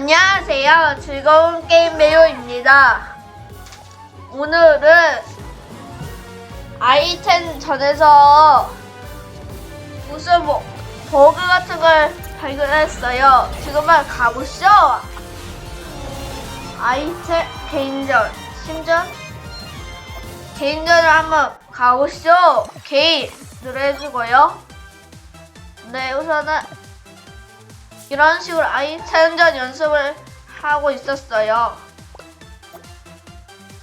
안녕하세요. 즐거운 게임 매요입니다. 오늘은 아이템 전에서 무슨 뭐 버그 같은 걸 발견했어요. 지금은 가보시죠. 아이템 개인전 신전 개인전을 한번 가보시죠. 개인 누르해주고요. 네 우선은 이런 식으로 아이템전 연습을 하고 있었어요.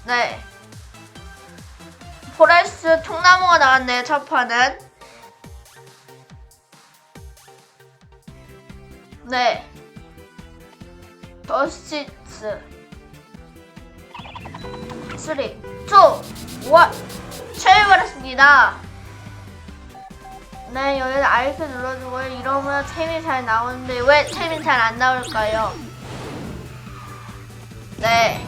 네. 포레스트 통나무가 나왔네요, 첫 판은. 네. 더스티츠. 3, 2, 1. 최애버렸습니다. 네, 여기서 알트 눌러주고요. 이러면 템이 잘 나오는데 왜 템이 잘 안 나올까요? 네.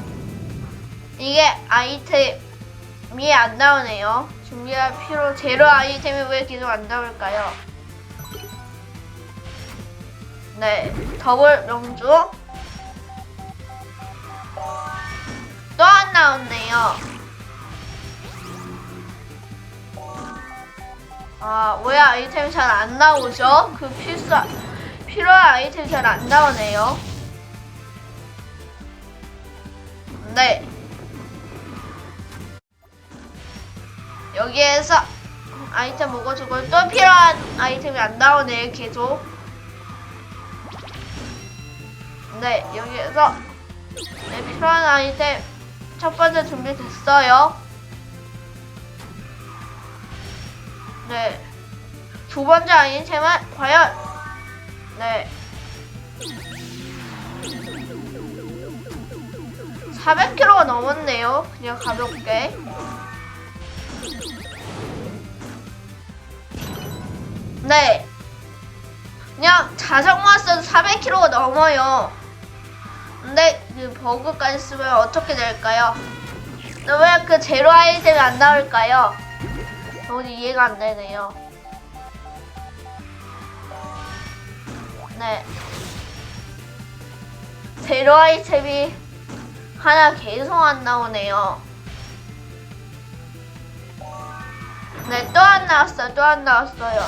이게 아이템이 안 나오네요. 준비할 필요 제로 아이템이 왜 계속 안 나올까요? 네. 더블 명주. 또 안 나왔네요. 아, 왜 아이템이 잘안 나오죠? 그 필수, 필요한 아이템이 잘안 나오네요. 네. 여기에서 아이템 먹어주고 또 필요한 아이템이 안 나오네요, 계속. 네, 여기에서 네, 필요한 아이템 첫 번째 준비됐어요. 네. 두 번째 아이템은 과연 네. 400kg가 넘었네요. 그냥 가볍게. 네. 그냥 자전거 써도 400kg가 넘어요. 근데 그 버그까지 쓰면 어떻게 될까요? 왜 그 제로 아이템이 안 나올까요? 도저히 이해가 안 되네요. 네. 제로 아이템이 하나 계속 안 나오네요. 네, 또 안 나왔어요. 또 안 나왔어요.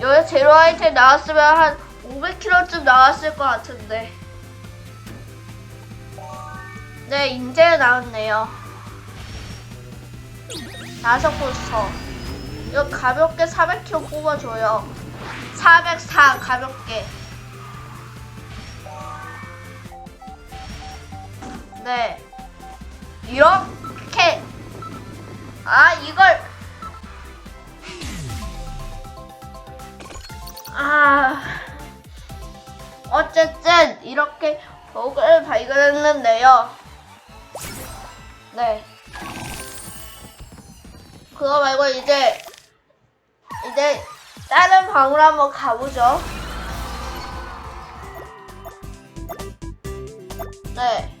여기 제로 아이템 나왔으면 한 500kg쯤 나왔을 것 같은데. 네, 이제 나왔네요. 다섯 부서. 이거 가볍게 400kg 뽑아줘요. 404 가볍게. 네. 이렇게. 아, 이걸. 아. 어쨌든, 이렇게 버그를 발견했는데요. 네. 그거 말고 이제, 이제, 다른 방으로 한번 가보죠. 네.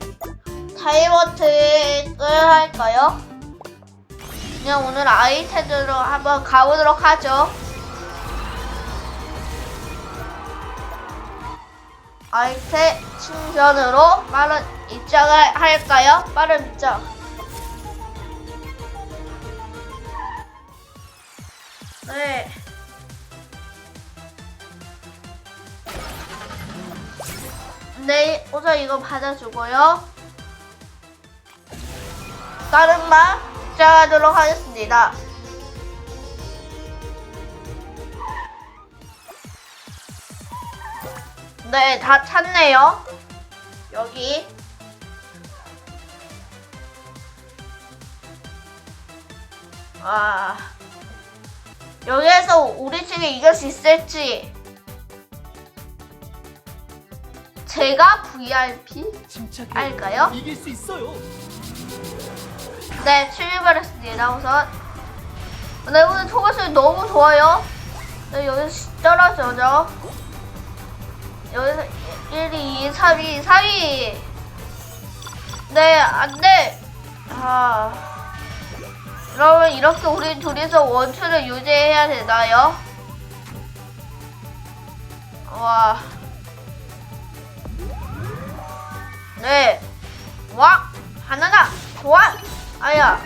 타이머트를 할까요? 그냥 오늘 아이템으로 한번 가보도록 하죠. 아이템 충전으로 빠른 입장을 할까요? 빠른 입장. 네. 네, 우선 이거 받아주고요. 다른 말 시작하도록 하겠습니다. 네, 다 찼네요. 여기. 아. 여기에서 우리 팀이 이길 수 있을지. 제가 VIP. 할까요? 이길 수 있어요. 네, 출발했습니다. 우선. 네, 오늘 초고수이 너무 좋아요. 네, 여기서 떨어져죠. 여기서 1, 2, 3, 2, 4위. 네, 안 돼. 아. 그러면 이렇게 우리 둘이서 원투를 유지해야 되나요? 와. 네. 와, 하나다. 좋아. 아야.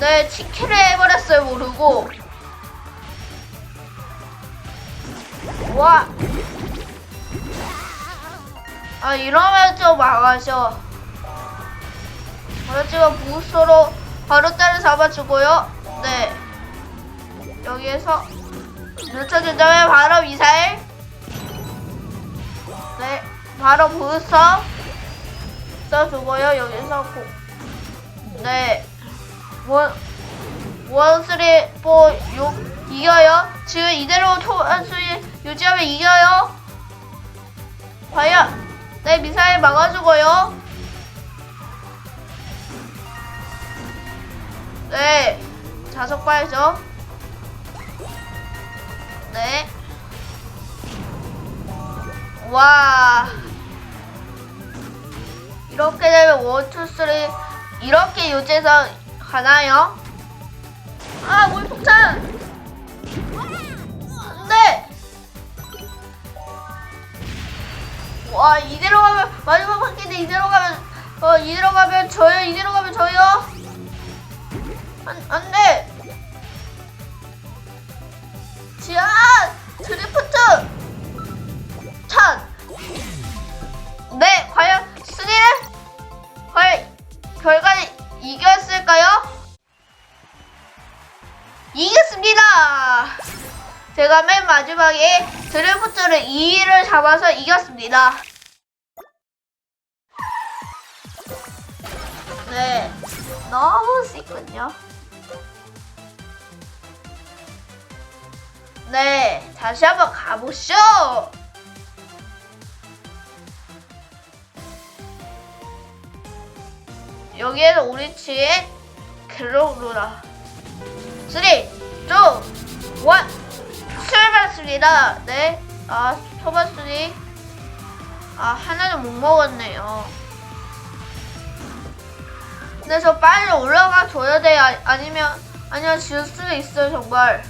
네, 치킨을 해버렸어요, 모르고. 와. 아, 이러면 좀 막아줘. 그렇지만 부스로 바로 때를 잡아주고요. 네. 여기에서 늦춰준 다음에 바로 미사일. 네. 바로 부스터 써주고요. 여기서 고. 네. 원, 원 쓰리, 포, 육, 이겨요. 지금 이대로 토수위 유지하면 이겨요. 과연, 네, 미사일 막아주고요. 네, 자석 봐야죠. 네. 와. 이렇게 되면 원, 투, 쓰리 이렇게 유지해서 가나요? 아, 물폭탄! 안 돼! 와, 이대로 가면, 마지막 바퀴인데 이대로 가면, 어, 이대로 가면 저요, 이대로 가면 저요. 안, 안 돼! 지안! 드리프트! 찬! 네, 과연 순위는? 과연 결과는 이겼을까요? 이겼습니다! 제가 맨 마지막에 드래프트를 2위를 잡아서 이겼습니다. 네, 너무 쉽군요. 네, 다시 한번 가보쇼! 여기에는 우리 치의 글로루라. 3, 2, 1 출발했습니다. 네, 아 토마스니. 아 하나는 못 먹었네요. 근데 저 빨리 올라가 줘야 돼요. 아- 아니면 아니면 질 수도 있어요 정말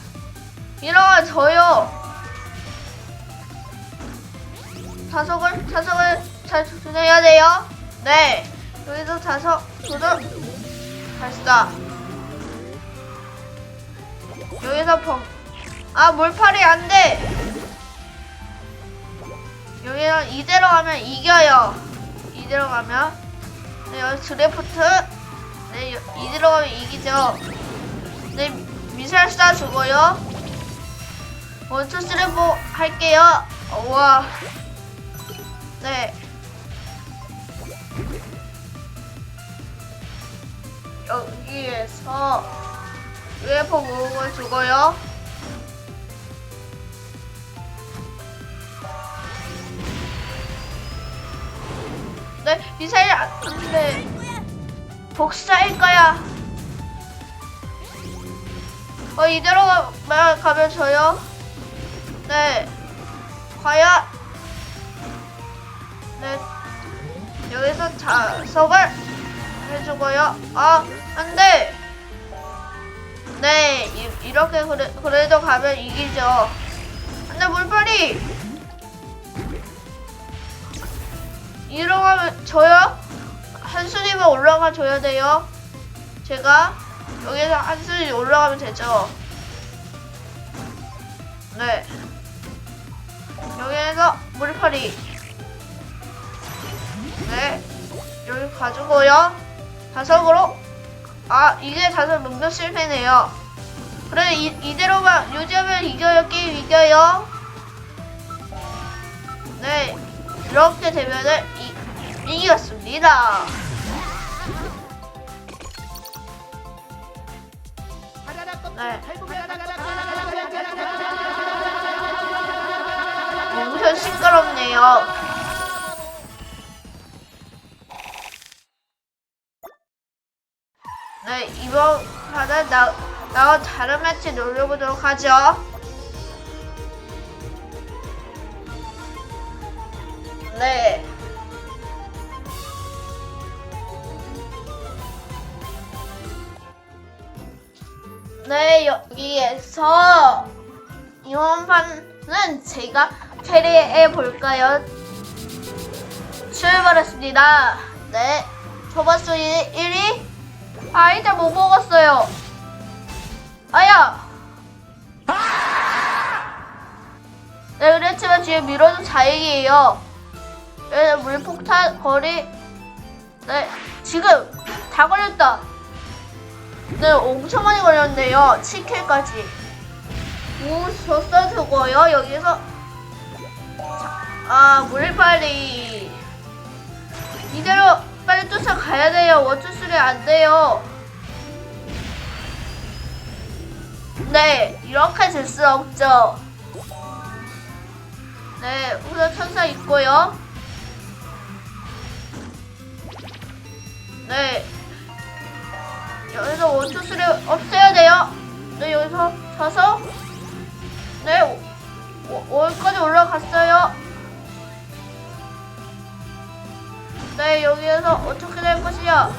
일어나 줘요. 자석을 자석을 잘 조준해야 돼요. 네. 여기서 자석 조절 발사 여기서 펑. 아 몰팔이 안 돼. 여기는 이대로 가면 이겨요. 이대로 가면. 네 여기 드래프트. 네 여- 이대로 가면 이기죠. 네 미사일 쏴 주고요 원투 쓰리 포 할게요 우와 네 여기에서 UFO 모음을 주고요. 네, 미사일 안 돼. 복사일 거야. 어, 이대로 가- 가면 져요. 네. 과연. 네. 여기서 자석을 해주고요. 아, 안 돼. 네, 이, 이렇게 그래, 그래도 가면 이기죠. 근데 물빨이 이러가면 저요? 한순위만 올라가 줘야 돼요. 제가 여기서 한순위 올라가면 되죠. 네. 여기에서 물파리. 네. 여기 가지고요. 자석으로 아 이게 다섯 문명 실패네요. 그래 이, 이대로만 유지하면 이겨요 게임 이겨요. 네 이렇게 되면은 이, 이겼습니다. 네. 엄청 시끄럽네요. 네, 이번 판은 나, 나와 다른 매치 노려보도록 하죠. 네. 네, 여기에서 이번 판 은 제가 캐리해 볼까요? 출발했습니다. 네. 초반 순위 1위. 아, 이제 못 먹었어요. 아야! 네, 그렇지만 뒤에 밀어도 다행이에요. 네, 물폭탄 거리. 네, 지금 다 걸렸다. 네, 엄청 많이 걸렸네요. 7킬까지. 오, 졌어, 저거요. 여기서. 자, 아, 물 빨리. 이대로 빨리 쫓아가야 돼요. 원투수리 안 돼요. 네, 이렇게 될수 없죠. 네, 우선 천사 있고요. 네. 여기서 원투수리 없애야 돼요. 네, 여기서 서서. 네, 오- 오- 여기까지 올라갔어요. 네, 여기에서 어떻게 될 것이냐?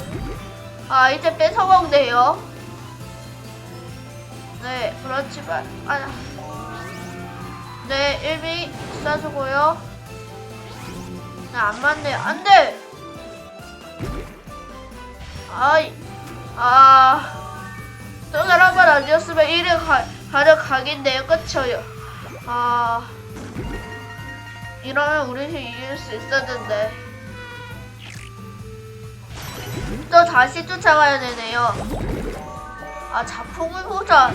아, 이제 뺏어먹네요. 네, 그렇지만, 아, 네, 1비 쏴주고요. 네, 안 맞네. 안 돼! 아이, 아, 저 사람은 아니었으면 1위 가, 가려 각인데요. 그쵸? 아, 이러면 우리 팀 이길 수 있었는데. 또 다시 쫓아가야 되네요. 아, 자폭을 보자.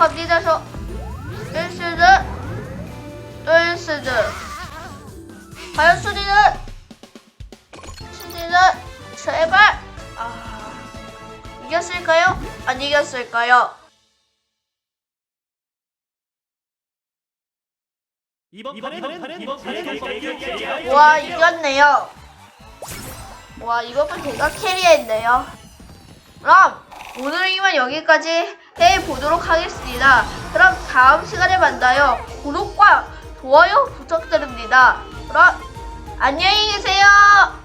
갑니다. 저. 1시드. 또 1시드. 과연 수리는? 수리는? 제발. 아. 이겼을까요? 안 이겼을까요? 이번 와 이겼네요. 와 이번 판 제가 캐리했네요. 그럼 오늘 이만 여기까지 해 보도록 하겠습니다. 그럼 다음 시간에 만나요. 구독과 좋아요 부탁드립니다. 그럼 안녕히 계세요.